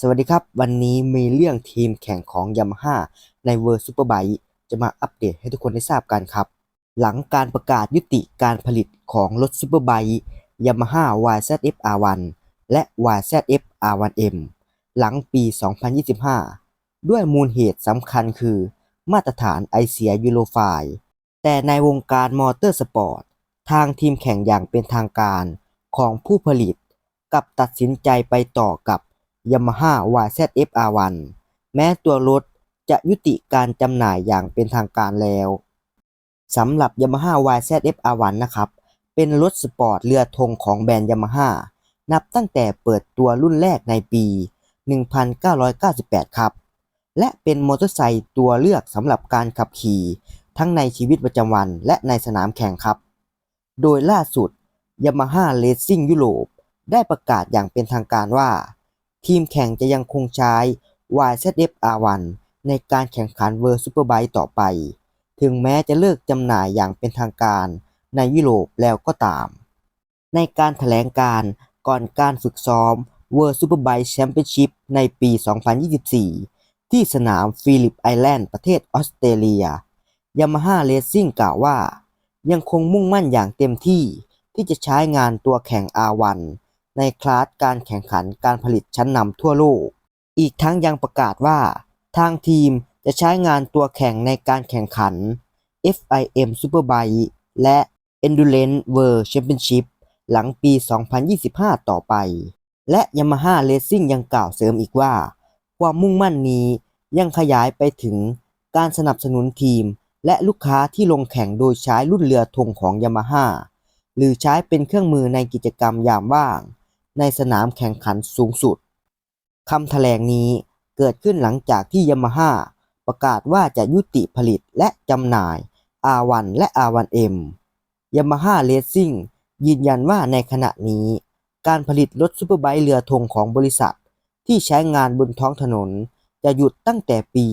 สวัสดีครับ วันนี้มีเรื่องทีมแข่งของ Yamaha ใน World Superbike จะมาอัปเดตให้ทุกคนได้ทราบกันครับ หลังการประกาศยุติการผลิตของรถ Superbike Yamaha YZF R1 และ YZF R1M หลังปี 2025 ด้วยมูลเหตุสำคัญคือ มาตรฐานไอเสียยูโรไฟแต่ในวงการมอเตอร์สปอร์ตทางทีมแข่งอย่างเป็นทางการของผู้ผลิตกับตัดสินใจไปต่อกับ Yamaha YZF R1 แม้ตัวรถจะยุติการจำหน่ายอย่างเป็นทางการแล้วสำหรับ Yamaha YZF R1 นะครับ เป็นรถสปอร์ตเรือธงของแบรนด์ Yamaha นับตั้งแต่เปิดตัวรุ่นแรกในปี 1998 ครับ และเป็นมอเตอร์ไซค์ตัวเลือกสำหรับการขับขี่ ทั้งในชีวิตประจำวันและในสนามแข่งครับ โดยล่าสุด Yamaha Racing ยุโรปได้ประกาศอย่างเป็นทางการว่า ทีมแข่งจะยังคงใช้ YZF R1 ในการแข่งขัน World Superbike ต่อไป ถึงแม้จะเลิกจำหน่ายอย่างเป็นทางการในยุโรปแล้วก็ตาม ในการแถลงการก่อนการฝึกซ้อม World Superbike Championship ในปี 2024 ที่สนามฟิลิปไอแลนด์ประเทศออสเตรเลีย Yamaha Racing กล่าวว่า ยังคงมุ่งมั่นอย่างเต็มที่ที่จะใช้งานตัวแข่ง R1 ในคลาสการแข่งขันการผลิตชั้นนำทั่วโลก อีกทั้งยังประกาศว่า ทางทีมจะใช้งานตัวแข่งในการแข่งขัน FIM Superbike และ Endurance World Championship หลังปี 2025 ต่อไป และ Yamaha Racing ยังกล่าวเสริมอีกว่า ความมุ่งมั่นนี้ยังขยายไปถึงการสนับสนุนทีม และลูกค้าที่ลงแข่งโดยใช้รุ่นเรือธงของ Yamaha หรือใช้เป็นเครื่องมือในกิจกรรมยามว่าง ในสนามแข่งขันสูงสุดคำแถลงนี้เกิดขึ้นหลังจากที่ยามาฮ่าประกาศว่าจะยุติผลิตและจำหน่าย R1 และ R1M Yamaha Racing ยืนยันว่าในขณะนี้ การผลิตรถซูเปอร์ไบค์เรือธงของบริษัท ที่ใช้งานบนท้องถนน จะหยุดตั้งแต่ปี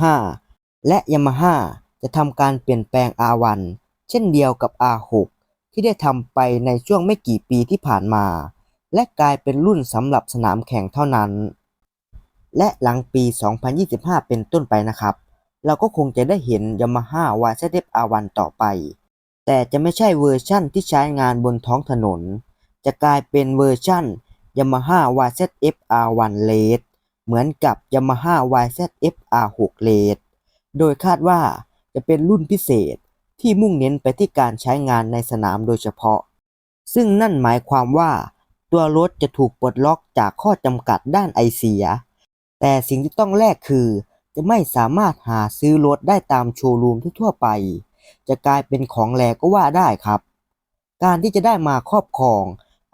2025 และ Yamaha จะทำการเปลี่ยนแปลง R1 เช่นเดียวกับ R6 ที่ได้ทำไปในช่วงไม่กี่ปีที่ผ่านมา และกลายเป็นรุ่นสำหรับสนามแข่งเท่านั้น และหลังปี 2025 เป็นต้นไปนะครับ เราก็คงจะได้เห็น Yamaha YZF R1 ต่อไป แต่จะไม่ใช่เวอร์ชั่นที่ใช้งานบนท้องถนน จะกลายเป็นเวอร์ชั่น Yamaha YZF R1 Race เหมือนกับ Yamaha YZF R6 Race โดยคาดว่าจะเป็นรุ่นพิเศษ ที่มุ่งเน้นไปที่การใช้งานในสนามโดยเฉพาะ ซึ่งนั่นหมายความว่า ตัวรถจะถูกปลดล็อกจากข้อจำกัดด้านไอเสีย แต่สิ่งที่ต้องแลกคือ จะไม่สามารถหาซื้อรถได้ตามโชว์รูมทั่วไป จะกลายเป็นของแลก็ว่าได้ครับ การที่จะได้มาครอบครอง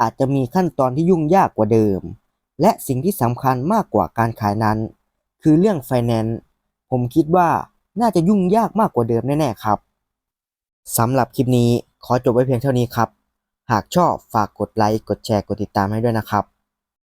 อาจจะมีขั้นตอนที่ยุ่งยากกว่าเดิม และสิ่งที่สำคัญมากกว่าการขายนั้น คือเรื่องไฟแนนซ์ผมคิดว่าน่าจะยุ่งยากมากกว่าเดิมแน่ๆครับ สำหรับคลิปนี้ขอจบไว้เพียงเท่านี้ครับ หากชอบฝากกดไลค์ กดแชร์ กดติดตามให้ด้วยนะครับ